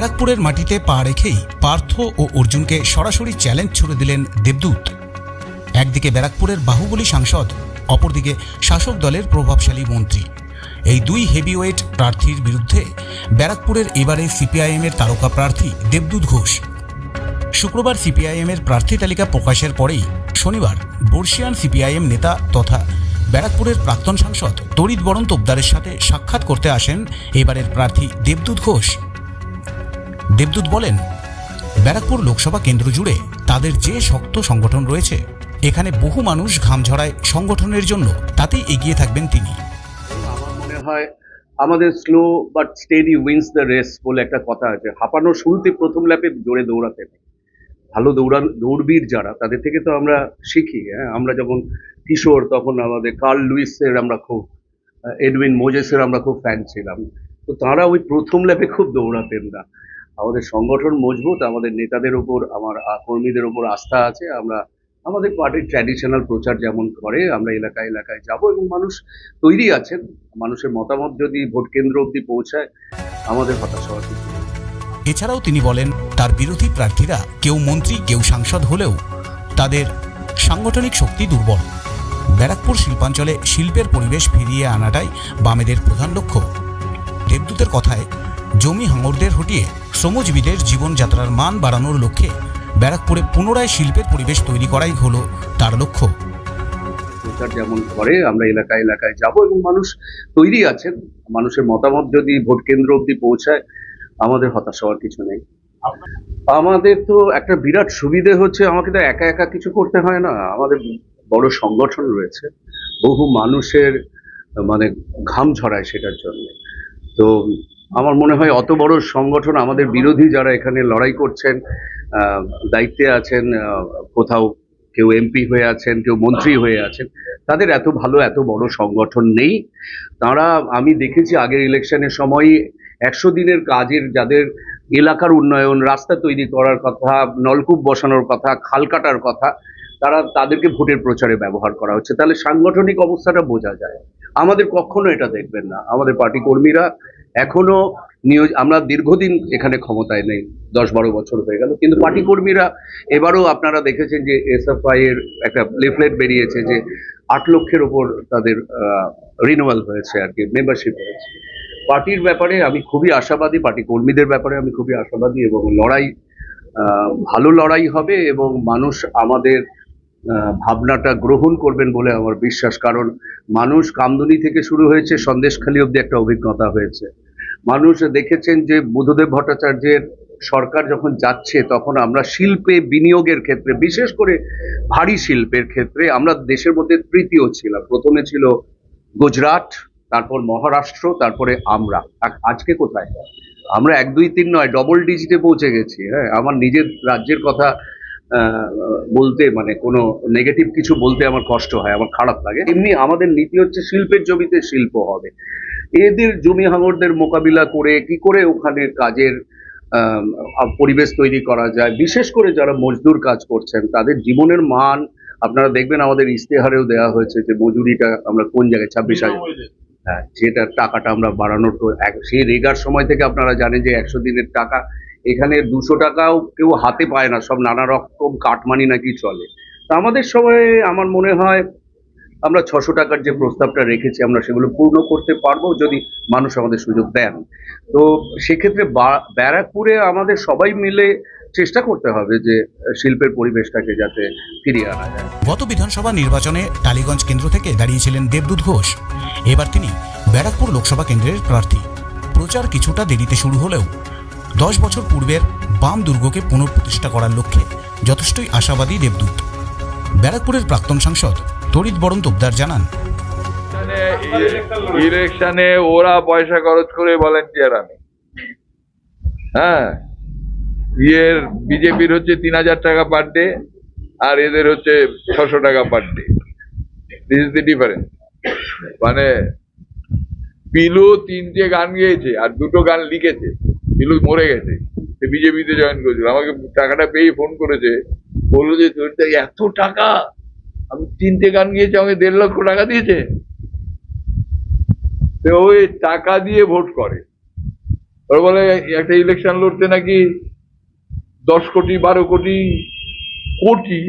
ব্যারাকপুরের মাটিতে পা রেখেই পার্থ ও অর্জুনকে সরাসরি চ্যালেঞ্জ ছুড়ে দিলেন দেবদূত। একদিকে ব্যারাকপুরের বাহুবলী সাংসদ, অপরদিকে শাসক দলের প্রভাবশালী মন্ত্রী। এই দুই হেভিওয়েট প্রার্থীর বিরুদ্ধে ব্যারাকপুরের এবারে সিপিআইএমের তারকা প্রার্থী দেবদূত ঘোষ। শুক্রবার সিপিআইএমের প্রার্থী তালিকা প্রকাশের পরেই শনিবার বর্ষিয়ান সিপিআইএম নেতা তথা ব্যারাকপুরের প্রাক্তন সাংসদ তরিত বরণ তোপদারের সাথে সাক্ষাৎ করতে আসেন এবারের প্রার্থী দেবদূত ঘোষ। দেবদূত বলেন, ব্যারাকপুর লোকসভা কেন্দ্র জুড়ে তাদের যে শক্ত সংগঠন রয়েছে, এখানে বহু মানুষ ঘাম ঝরায় সংগঠনের জন্য তাতেই এগিয়ে থাকবেন তিনি। আমার মনে হয় আমাদের slow but steady wins the race বলে একটা কথা আছে। হাঁপানোর শুরুতে প্রথম ল্যাপে জোরে দৌড়াতে নেই। ভালো দৌড়ান, দৌড়বীর যারা, তাদের থেকে তো আমরা শিখি হ্যাঁ? আমরা যখন কিশোর, তখন আমাদের কার্ল লুইসের আমরা খুব এডউইন মোজেসের আমরা খুব ফ্যান ছিলাম। তো তারা ওই প্রথম ল্যাপে খুব দৌড়াতেন না। আমাদের সংগঠন মজবুত, আমাদের নেতাদের ওপর আমার কর্মীদের ওপর আস্থা আছে। আমরা, আমাদের পার্টির ট্র্যাডিশনাল প্রচার যেমন করে, আমরা এলাকায় এলাকায় যাব এবং মানুষ তৈরি আছেন। মানুষের মতামত যদি ভোট কেন্দ্র অবধি পৌঁছায়, আমাদের হতাশ হওয়ার কিছু এছাড়াও তিনি বলেন, তার বিরোধী প্রার্থীরা কেউ মন্ত্রী, কেউ সাংসদ হলেও তাদের সাংগঠনিক শক্তি দুর্বল। ব্যারাকপুর শিল্পাঞ্চলে শিল্পের পরিবেশ ফিরিয়ে আনাটাই বামেদের প্রধান লক্ষ্য। দেবদূতের কথায় জমি হাঙরদের হটিয়ে শ্রমজীবীদের জীবনযাত্রার মান বাড়ানোর লক্ষ্যে ব্যারাকপুরে পুনরায় শিল্পের পরিবেশ তৈরি করাই হলো তার লক্ষ্য। প্রচার যেমন করে, আমরা এলাকায় এলাকায় যাব এবং মানুষ তৈরি আছেন। মানুষের মতামত যদি ভোট কেন্দ্র অবধি পৌঁছায়, আমাদের হতাশ হওয়ার কিছু নেই। আমাদের তো একটা বিরাট সুবিধে হচ্ছে, আমাকে তো একা একা কিছু করতে হয় না। আমাদের বড় সংগঠন রয়েছে, বহু মানুষের মানে ঘাম ঝরায় সেটার জন্য। তো আমার মনে হয় অত বড় সংগঠন আমাদের বিরোধী যারা এখানে লড়াই করছেন দায়িত্বে আছেন কোথাও কেউ এমপি হয়ে আছেন, কেউ মন্ত্রী হয়ে আছেন, তাদের এত ভালো, এত বড় সংগঠন নেই। তারা, আমি দেখেছি আগের ইলেকশনের সময় একশো দিনের কাজের যাদের এলাকার উন্নয়ন, রাস্তা তৈরি করার কথা, নলকূপ বসানোর কথা, খাল কাটার কথা, তারা তাদেরকে ভোটের প্রচারে ব্যবহার করা হচ্ছে। তাহলে সাংগঠনিক অবস্থাটা বোঝা যায়। আমাদের কখনো এটা দেখবেন না। আমাদের পার্টি কর্মীরা এখনও নিয়োজ, আমরা দীর্ঘদিন এখানে ক্ষমতায় নেই দশ বারো বছর হয়ে গেল। কিন্তু পার্টি কর্মীরা এবারও আপনারা দেখেছেন যে এসএফআই এর একটা লিফলেট বেরিয়েছে যে আট লক্ষের ওপর তাদের রিনুয়াল হয়েছে আর কি মেম্বারশিপ হয়েছে। পার্টির ব্যাপারে আমি খুবই আশাবাদী পার্টি কর্মীদের ব্যাপারে আমি খুবই আশাবাদী এবং লড়াই ভালো লড়াই হবে এবং মানুষ আমাদের ভাবনাটা গ্রহণ করবেন বলে আমার বিশ্বাস। কারণ মানুষ কামদুনি থেকে শুরু হয়েছে, সন্দেশখালী অব্দি একটা অভিজ্ঞতা হয়েছে। মানুষ দেখেছেন যে বুধদেব ভট্টাচার্যের সরকার যখন যাচ্ছে, তখন আমরা শিল্পে বিনিয়োগের ক্ষেত্রে, বিশেষ করে ভারী শিল্পের ক্ষেত্রে, আমরা দেশের মধ্যে তৃতীয় ছিলাম। প্রথমে ছিল গুজরাট, তারপর মহারাষ্ট্র, তারপরে আমরা। আজকে কোথায়? আমরা এক দুই তিন নয় ডবল ডিজিটে পৌঁছে গেছি। হ্যাঁ আমার নিজের রাজ্যের কথা বলতে মানে কোনো নেগেটিভ কিছু বলতে আমার কষ্ট হয় আমার খারাপ লাগে। এমনি আমাদের নীতি হচ্ছে শিল্পের জমিতে শিল্প হবে। এদের জমি হাঙরদের মোকাবিলা করে কি করে ওখানে কাজের পরিবেশ তৈরি করা যায় বিশেষ করে যারা মজদুর কাজ করছেন তাদের জীবনের মান আপনারা দেখবেন আমাদের ইশতেহারেও দেওয়া হয়েছে যে মজুরিটা আমরা কোন জায়গায় ছাব্বিশ হাজার। হ্যাঁ যেটা টাকাটা আমরা বাড়ানোর সেই রেগার সময় থেকে আপনারা জানেন যে একশো দিনের টাকা এখানে দুশো টাকাও কেউ হাতে পায় না, সব নানা রকম কাটমানি নাকি চলে। তা আমাদের সময় আমার মনে হয় আমরা ছশো টাকার যে প্রস্তাবটা রেখেছি, আমরা সেগুলো পূর্ণ করতে পারব যদি মানুষ আমাদের সুযোগ দেন। তো সেক্ষেত্রে ব্যারাকপুরে আমাদের সবাই মিলে চেষ্টা করতে হবে যে শিল্পের পরিবেশটাকে যাতে ফিরিয়ে আনা যায়। গত বিধানসভা নির্বাচনে টালিগঞ্জ কেন্দ্র থেকে দাঁড়িয়েছিলেন দেবদূত ঘোষ। এবার তিনি ব্যারাকপুর লোকসভা কেন্দ্রের প্রার্থী। প্রচার কিছুটা দেরিতে শুরু হলেও দশ বছর পূর্বের বাম দুর্গকে পুনঃপ্রতিষ্ঠা করার লক্ষ্যে যথেষ্টই আশাবাদী দেবদূত। ব্যারাকপুরের প্রাক্তন সাংসদ তরিত বরণ তোপদার জানান। ইলেকশনে ইলেকশনে ওরা পয়সা খরচ করে ভলেন্টিয়ার আনে হ্যাঁ। ইয়ের বিজেপির হচ্ছে তিন হাজার টাকা পার ডে আর এদের হচ্ছে ছশো টাকা per day this is the difference মানে পিলু তিনটে গান গেয়েছে আর দুটো গান লিখেছে। পিলু মরে গেছে। সে বিজেপিতে জয়েন করেছিল। আমাকে টাকাটা পেয়ে ফোন করেছে। বলল যে তোর এত টাকা আমি তিনটে গান গিয়েছি আমাকে দেড় লক্ষ টাকা দিয়েছে। তো ওই টাকা দিয়ে ভোট করে। ওরা বলে একটা ইলেকশন লড়তে নাকি দশ কোটি বারো কোটি কোটি?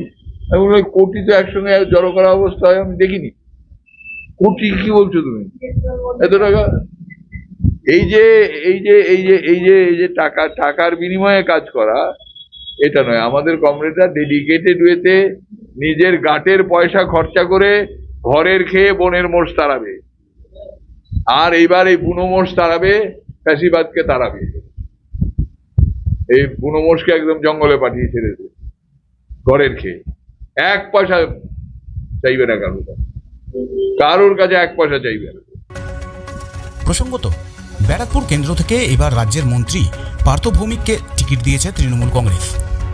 আমি বলি, কোটি তো একসঙ্গে জড়ো করা অবস্থা হয় আমি দেখিনি। কোটি কি বলছো তুমি? এত টাকা? এই যে এই যে এই যে এই যে এই যে টাকা, টাকার বিনিময়ে কাজ করা, এটা নয়। আমাদের কমরেডরা ডেডিকেটেড ওয়েতে নিজের গাটের পয়সা খরচা করে ঘরের খেয়ে বনের মোষ তাড়াবে। আর এইবার এই বুনো মোষ তাড়াবে, ফ্যাসিবাদকে তাড়াবে। এই বুনো মোষকে একদম জঙ্গলে পাঠিয়ে ছেড়ে দেবে, ঘরের খেয়ে। এক পয়সা চাইবে না কারোর। কারোর কাছে এক পয়সা চাইবে না। প্রসঙ্গত ব্যারাকপুর কেন্দ্র থেকে এবার রাজ্যের মন্ত্রী পার্থ ভৌমিককে টিকিট দিয়েছে তৃণমূল কংগ্রেস।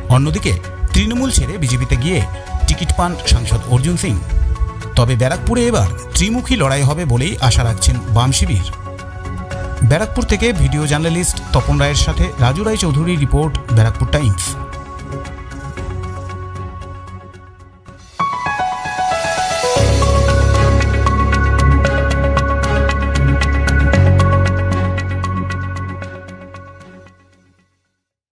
অন্যদিকে, তৃণমূল ছেড়ে বিজেপিতে গিয়ে টিকিট পান সাংসদ অর্জুন সিং। তবে ব্যারাকপুরে এবার ত্রিমুখী লড়াই হবে বলেই আশা রাখছেন বাম শিবির। ব্যারাকপুর থেকে ভিডিও জার্নালিস্ট তপন রায়ের সাথে রাজু রায় চৌধুরীর রিপোর্ট, ব্যারাকপুর টাইমস।